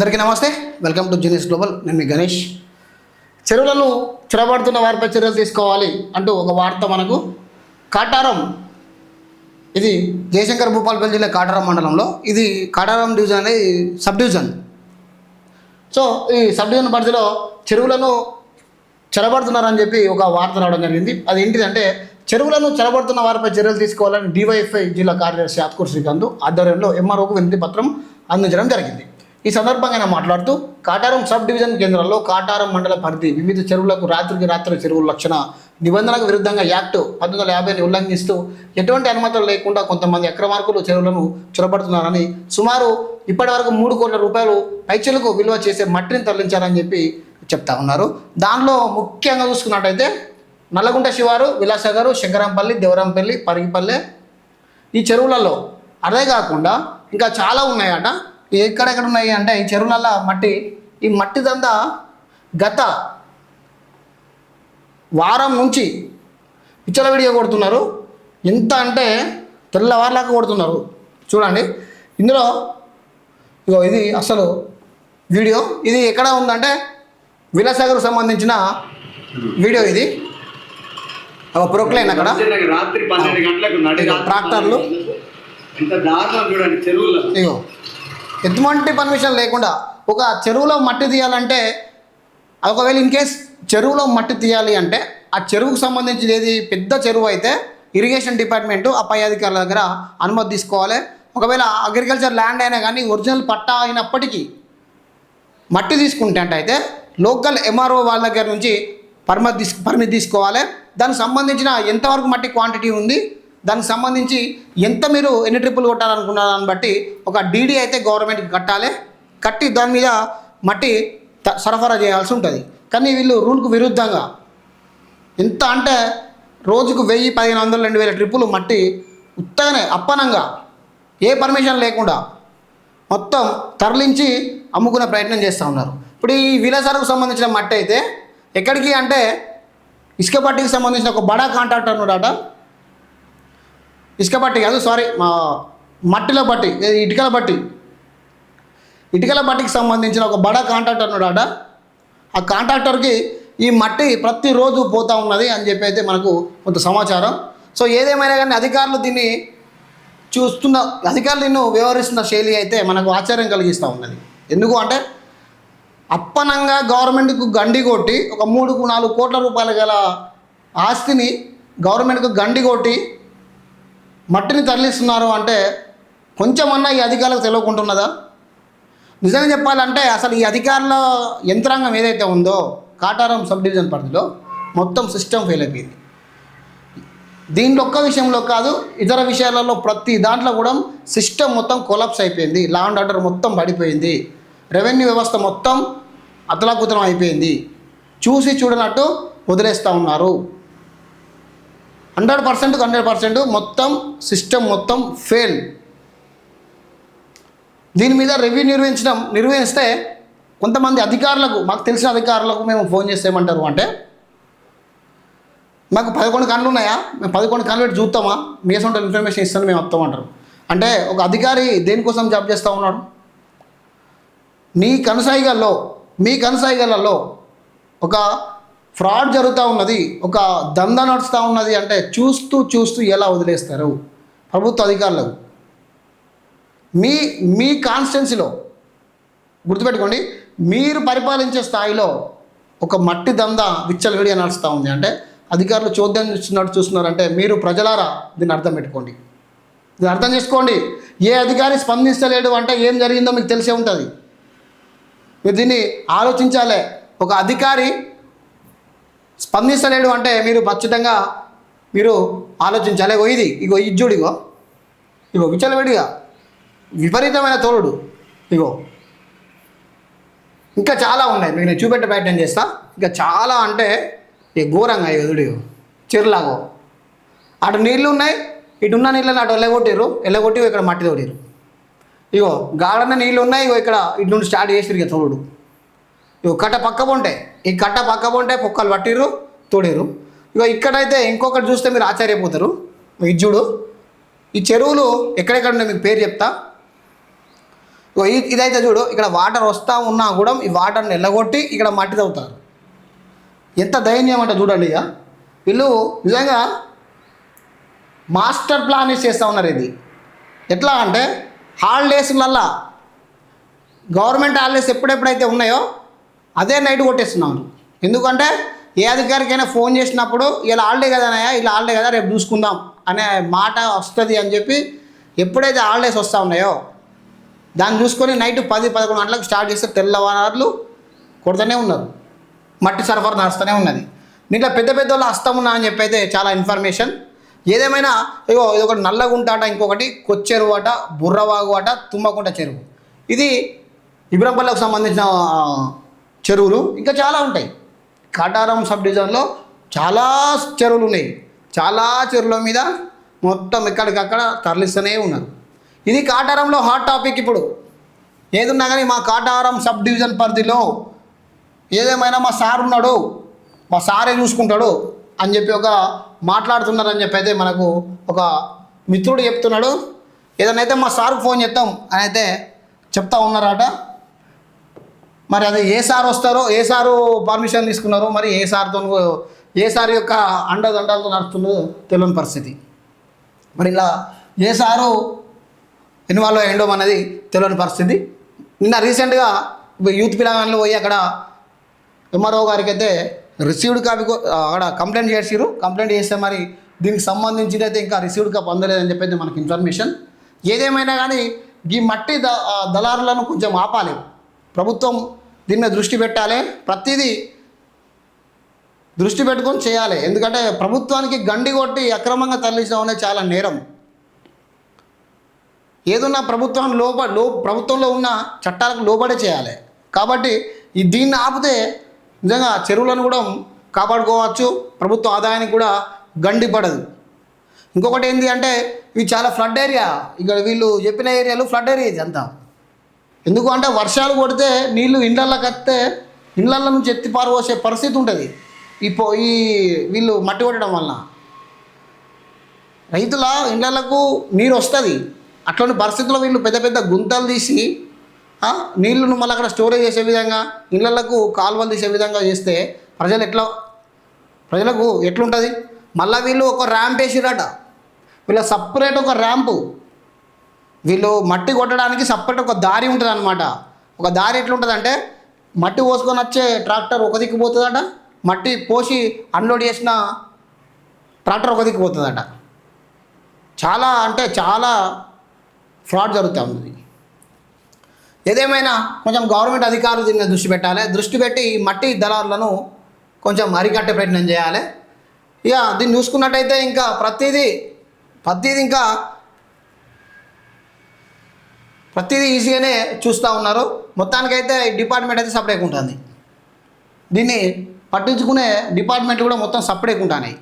అందరికీ నమస్తే. Welcome to genius global నేను మీ గణేష్. చెరువులను చొరబడుతున్న వారిపై చర్యలు తీసుకోవాలి అంటూ ఒక వార్త మనకు. కాటారం. ఇది జయశంకర్ భూపాలపల్లి జిల్లా కాటారం మండలంలో. ఇది కాటారం డివిజన్ అనేది సబ్ డివిజన్. సో ఈ సబ్ డివిజన్ పరిధిలో చెరువులను చెరబడుతున్నారని చెప్పి ఒక వార్త రావడం జరిగింది. అది ఏంటిదంటే చెరువులను చెరబడుతున్న వారిపై చర్యలు తీసుకోవాలని డివైఎఫ్ఐ జిల్లా కార్యదర్శి ఆత్కూర్ శ్రీకాంత్ ఆధ్వర్యంలో ఎంఆర్ఓకు వినతి పత్రం అందించడం జరిగింది. ఈ సందర్భంగా ఆయన మాట్లాడుతూ కాటారం సబ్ డివిజన్ కేంద్రంలో కాటారం మండల పరిధి వివిధ చెరువులకు రాత్రికి రాత్రి చెరువుల లక్షణ నిబంధనలకు విరుద్ధంగా యాక్ట్ పంతొమ్మిది వందల యాభైని ఉల్లంఘిస్తూ ఎటువంటి అనుమతులు లేకుండా కొంతమంది అక్రమార్కులు చెరువులను చొరబడుతున్నారని సుమారు ఇప్పటివరకు మూడు కోట్ల రూపాయలు పైచలకు విలువ చేసే మట్టిని తరలించారని చెప్పి చెప్తా ఉన్నారు. దానిలో ముఖ్యంగా చూసుకున్నట్టయితే నల్లగుంట శివారు విలాసగారు శంకరంపల్లి దేవరంపల్లి పరిగిపల్లె ఈ చెరువులలో అదే కాకుండా ఇంకా చాలా ఉన్నాయట. ఎక్కడెక్కడ ఉన్నాయి అంటే ఈ చెరువులలో మట్టి ఈ మట్టి దందా గత వారం నుంచి పిచ్చల వీడియో కొడుతున్నారు. ఎంత అంటే తెల్లవారులాగా కొడుతున్నారు. చూడండి. ఇందులో ఇగో ఇది అసలు వీడియో. ఇది ఎక్కడ ఉందంటే విలాసాగర్కు సంబంధించిన వీడియో ఇది. ఒక ప్రొక్లైన్ అక్కడ. రాత్రి ట్రాక్టర్లు. ఇగో. ఎటువంటి పర్మిషన్ లేకుండా ఒక చెరువులో మట్టి తీయాలంటే ఒకవేళ ఇన్ కేస్ చెరువులో మట్టి తీయాలి అంటే ఆ చెరువుకు సంబంధించిన ఏది పెద్ద చెరువు అయితే ఇరిగేషన్ డిపార్ట్మెంట్ ఆ పై అధికారుల దగ్గర అనుమతి తీసుకోవాలి. ఒకవేళ అగ్రికల్చర్ ల్యాండ్ అయినా కానీ ఒరిజినల్ పట్టా అయినప్పటికీ మట్టి తీసుకుంటే అయితే లోకల్ ఎంఆర్ఓ వాళ్ళ దగ్గర నుంచి పర్మిట్ తీసు పర్మిట్ తీసుకోవాలి. దానికి సంబంధించిన ఎంతవరకు మట్టి క్వాంటిటీ ఉంది దానికి సంబంధించి ఎంత మీరు ఎన్ని ట్రిప్పులు కొట్టాలనుకున్న దాన్ని బట్టి ఒక డీడీ అయితే గవర్నమెంట్కి కట్టాలి. కట్టి దాని మీద మట్టి సరఫరా చేయాల్సి ఉంటుంది. కానీ వీళ్ళు రూల్కు విరుద్ధంగా ఎంత అంటే రోజుకు వెయ్యి పదిహేను వందలు రెండు వేల ట్రిప్పులు మట్టి ఉత్తగానే అప్పనంగా ఏ పర్మిషన్ లేకుండా మొత్తం తరలించి అమ్ముకునే ప్రయత్నం చేస్తూ ఉన్నారు. ఇప్పుడు ఈ విలాసాలకు సంబంధించిన మట్టి అయితే ఎక్కడికి అంటే ఇసుక పట్టికి సంబంధించిన ఒక బడా కాంట్రాక్టర్ ఉన్నాడట. ఇసుక బట్టి కాదు సారీ మా మట్టిలో బట్టి ఇటుకల బట్టి ఇటుకల బట్టికి సంబంధించిన ఒక బడా కాంట్రాక్టర్ ఉన్నాడట. ఆ కాంట్రాక్టర్కి ఈ మట్టి ప్రతిరోజు పోతా ఉన్నది అని చెప్పి అయితే మనకు కొంత సమాచారం. సో ఏదేమైనా కానీ అధికారులు దీన్ని చూస్తున్న అధికారులు నిన్ను వ్యవహరిస్తున్న శైలి అయితే మనకు ఆశ్చర్యం కలిగిస్తూ ఉన్నది. ఎందుకు అంటే అప్పనంగా గవర్నమెంట్కు గండి కొట్టి ఒక మూడు నాలుగు కోట్ల రూపాయల గల ఆస్తిని గవర్నమెంట్కు గండి కొట్టి మట్టిని తరలిస్తున్నారు అంటే కొంచెమన్నా ఈ అధికారులకు తెలియకుంటున్నదా నిజంగా చెప్పాలంటే అసలు ఈ అధికారుల యంత్రాంగం ఏదైతే ఉందో కాటారం సబ్ డివిజన్ పరిధిలో మొత్తం సిస్టమ్ ఫెయిల్ అయిపోయింది. దీంట్లో ఒక్క విషయంలో కాదు ఇతర విషయాలలో ప్రతి దాంట్లో కూడా సిస్టమ్ మొత్తం కొలాప్స్ అయిపోయింది. లా అండ్ ఆర్డర్ మొత్తం పడిపోయింది. రెవెన్యూ వ్యవస్థ మొత్తం అతలాకుతలం అయిపోయింది. చూసి చూడనట్టు వదిలేస్తూ ఉన్నారు. హండ్రెడ్ పర్సెంట్ హండ్రెడ్ పర్సెంట్ మొత్తం సిస్టమ్ మొత్తం ఫెయిల్. దీని మీద రివ్యూ నిర్వహించడం నిర్వహిస్తే కొంతమంది అధికారులకు మాకు తెలిసిన అధికారులకు మేము ఫోన్ చేసేమంటారు అంటే మాకు పదకొండు కళ్ళు ఉన్నాయా? మేము పదకొండు కళ్ళు పెట్టి చూస్తామా? మీ సొంత ఇన్ఫర్మేషన్ ఇస్తాను మేము వస్తామంటారు అంటే ఒక అధికారి దేనికోసం జాబ్ చేస్తూ ఉన్నాడు? నీ కనసాయిగల్లో మీ కనసాయిగలలో ఒక ఫ్రాడ్ జరుగుతూ ఉన్నది ఒక దందా నడుస్తూ ఉన్నది అంటే చూస్తూ చూస్తూ ఎలా వదిలేస్తారు? ప్రభుత్వ అధికారులకు. మీ మీ కాన్స్టెన్సీలో గుర్తుపెట్టుకోండి మీరు పరిపాలించే స్థాయిలో ఒక మట్టి దందా విచ్చలవిడిగా నడుస్తూ ఉంది అంటే అధికారులు చోద్యం చూస్తున్నట్టు చూస్తున్నారంటే మీరు ప్రజలారా? దీన్ని అర్థం పెట్టుకోండి. దీన్ని అర్థం చేసుకోండి. ఏ అధికారి స్పందించలేడు అంటే ఏం జరిగిందో మీకు తెలిసే ఉంటుంది. మీరు దీన్ని ఆలోచించాలి. ఒక అధికారి స్పందిస్తలేడు అంటే మీరు ఖచ్చితంగా మీరు ఆలోచించాలి. ఇగో ఇది ఇగో ఇజ్జుడు ఇగో. ఇగో విచలవిడిగా విపరీతమైన తోలుడు. ఇగో. ఇంకా చాలా ఉన్నాయి. మీకు నేను చూపెట్టే ప్రయత్నం చేస్తా. ఇంకా చాలా అంటే ఇక ఘోరంగా ఎదుడు చెరులాగో. అటు నీళ్ళు ఉన్నాయి. ఇటు ఉన్న నీళ్ళని అటు వెళ్ళగొట్టిర్రు. వెళ్ళగొట్టి ఇక్కడ మట్టి తోడారు ఇగో గాడన్న నీళ్ళు ఉన్నాయి. ఇగో ఇక్కడ ఇటు నుండి స్టార్ట్ చేసిరు ఇక తోడు ఇగో కట్ట పక్క ఉంటాయి ఈ కట్ట పక్క ఉంటాయి పొక్కలు పట్టిర్రు తోడిరు ఇగో ఇక్కడైతే ఇంకొకటి చూస్తే మీరు ఆశ్చర్యపోతారు. ఇజ్జుడు ఈ చెరువులు ఎక్కడెక్కడ ఉన్నాయి మీకు పేరు చెప్తా. ఇగో ఇదైతే చూడు ఇక్కడ వాటర్ వస్తూ ఉన్నా కూడా ఈ వాటర్ని ఎల్లగొట్టి ఇక్కడ మట్టి తవ్వుతారు. ఎంత దయనీయం అంటే చూడండి ఇక వీళ్ళు నిజంగా మాస్టర్ ప్లాన్ చేస్తూ ఉన్నారు ఇది. ఎట్లా అంటే హాలిడేస్లల్లా గవర్నమెంట్ హాలిడేస్ ఎప్పుడెప్పుడైతే ఉన్నాయో అదే నైట్ కొట్టేస్తున్నారు ఎందుకంటే ఏ అధికారికైనా ఫోన్ చేసినప్పుడు ఇలా హాలిడే కదనయ్యా ఇలా హాలిడే కదా రేపు చూసుకుందాం అనే మాట వస్తుంది అని చెప్పి ఎప్పుడైతే హాలిడేస్ వస్తూ ఉన్నాయో దాన్ని చూసుకొని నైట్ పది పదకొండు గంటలకు స్టార్ట్ చేస్తే తెల్లవారులు కొడుతూనే ఉన్నారు మట్టి సరఫరా నడుస్తూనే ఉన్నది. దీంట్లో పెద్ద పెద్ద వాళ్ళు హస్తం ఉన్నా అని చెప్పి అయితే చాలా ఇన్ఫర్మేషన్. ఏదేమైనా ఇగో ఇది ఒకటి నల్లగుంటాట ఇంకొకటి కొచ్చెరువు అట బుర్రవాగు అట తుమ్మకుంట చెరువు. ఇది ఇబ్రంపల్లికి సంబంధించిన చెరువులు ఇంకా చాలా ఉంటాయి. కాటారం సబ్ డివిజన్లో చాలా చెరువులు ఉన్నాయి. చాలా చెరువుల మీద మొత్తం ఎక్కడికక్కడ తరలిస్తూనే ఉన్నారు. ఇది కాటారంలో హాట్ టాపిక్ ఇప్పుడు. ఏదున్నా కానీ మా కాటారం సబ్ డివిజన్ పరిధిలో ఏదేమైనా మా సార్ ఉన్నాడు మా సారే చూసుకుంటాడు అని చెప్పి ఒక మాట్లాడుతున్నారని చెప్పి అయితే మనకు ఒక మిత్రుడు చెప్తున్నాడు. ఏదైనా అయితే మా సార్కు ఫోన్ చేస్తాం అని అయితే చెప్తా ఉన్నారట. మరి అది ఏ సార్ వస్తారో ఏ సారు పర్మిషన్ తీసుకున్నారో మరి ఏ సార్తో ఏ సార్ యొక్క అండదండాలతో నడుస్తుందో తెలియని పరిస్థితి. మరి ఇలా ఏ సారు ఇన్వాల్వ్ అయ్యిండో అనేది తెలియని పరిస్థితి. నిన్న రీసెంట్గా యూత్ పిల్లగాళ్ళు పోయి అక్కడ ఎంఆర్ఓ గారికి అయితే రిసీవ్డ్ కాపీ అక్కడ కంప్లైంట్ చేసిరు కంప్లైంట్ చేస్తే మరి దీనికి సంబంధించి అయితే ఇంకా రిసీవ్డ్ కాపీ అందలేదని చెప్పేది మనకి ఇన్ఫర్మేషన్ ఏదేమైనా కానీ ఈ మట్టి ద దళారులను కొంచెం ఆపాలి. ప్రభుత్వం దీని మీద దృష్టి పెట్టాలి. ప్రతిదీ దృష్టి పెట్టుకొని చేయాలి. ఎందుకంటే ప్రభుత్వానికి గండి కొట్టి అక్రమంగా తరలించడం అనేది చాలా నేరం. ఏదున్నా ప్రభుత్వం లోప లో ప్రభుత్వంలో ఉన్న చట్టాలకు లోబడే చేయాలి. కాబట్టి ఈ దీన్ని ఆపితే నిజంగా చెరువులను కూడా కాపాడుకోవచ్చు. ప్రభుత్వ ఆదాయానికి కూడా గండి పడదు. ఇంకొకటి ఏంటి అంటే ఇవి చాలా ఫ్లడ్ ఏరియా. ఇక్కడ వీళ్ళు చెప్పిన ఏరియాలు ఫ్లడ్ ఏరియా ఇది అంతా ఎందుకు అంటే వర్షాలు కొడితే నీళ్ళు ఇండ్లల్లో వస్తే ఇండ్లల నుంచి ఎత్తి పారబోసే పరిస్థితి ఉంటుంది. ఈ పో ఈ వీళ్ళు మట్టి కొట్టడం వలన రైతుల ఇళ్ళకు నీరు వస్తుంది. అట్లాంటి పరిస్థితుల్లో వీళ్ళు పెద్ద పెద్ద గుంతలు తీసి నీళ్ళను మళ్ళీ అక్కడ స్టోరేజ్ చేసే విధంగా ఇళ్ళకు కాలువలు తీసే విధంగా చేస్తే ప్రజలు ఎట్లా ప్రజలకు ఎట్లుంటుంది? మళ్ళీ వీళ్ళు ఒక ర్యాంప్ వేసిరట. వీళ్ళ సపరేట్ ఒక ర్యాంపు వీళ్ళు మట్టి కొట్టడానికి సపరేట్ ఒక దారి ఉంటుంది అనమాట ఒక దారి ఎట్లుంటుందంటే మట్టి పోసుకొని వచ్చే ట్రాక్టర్ ఒక దిక్కు పోతుందట మట్టి పోసి అన్లోడ్ చేసిన ట్రాక్టర్ ఒక దిక్కు పోతుందట. చాలా అంటే చాలా ఫ్రాడ్ జరుగుతూ ఉంది ఏదేమైనా కొంచెం గవర్నమెంట్ అధికారులు దీని మీద దృష్టి పెట్టాలి. దృష్టి పెట్టి మట్టి దళారులను కొంచెం అరికట్టే ప్రయత్నం చేయాలి. ఇక దీన్ని చూసుకున్నట్టయితే ఇంకా ప్రతిదీ ప్రతిదీ ఇంకా ప్రతిదీ ఈజీగానే చూస్తూ ఉన్నారు. మొత్తానికైతే ఈ డిపార్ట్మెంట్ అయితే సపరేట్ ఉంటుంది. దీన్ని పట్టించుకునే డిపార్ట్మెంట్ కూడా మొత్తం సపరేట్ ఉంటున్నాయి.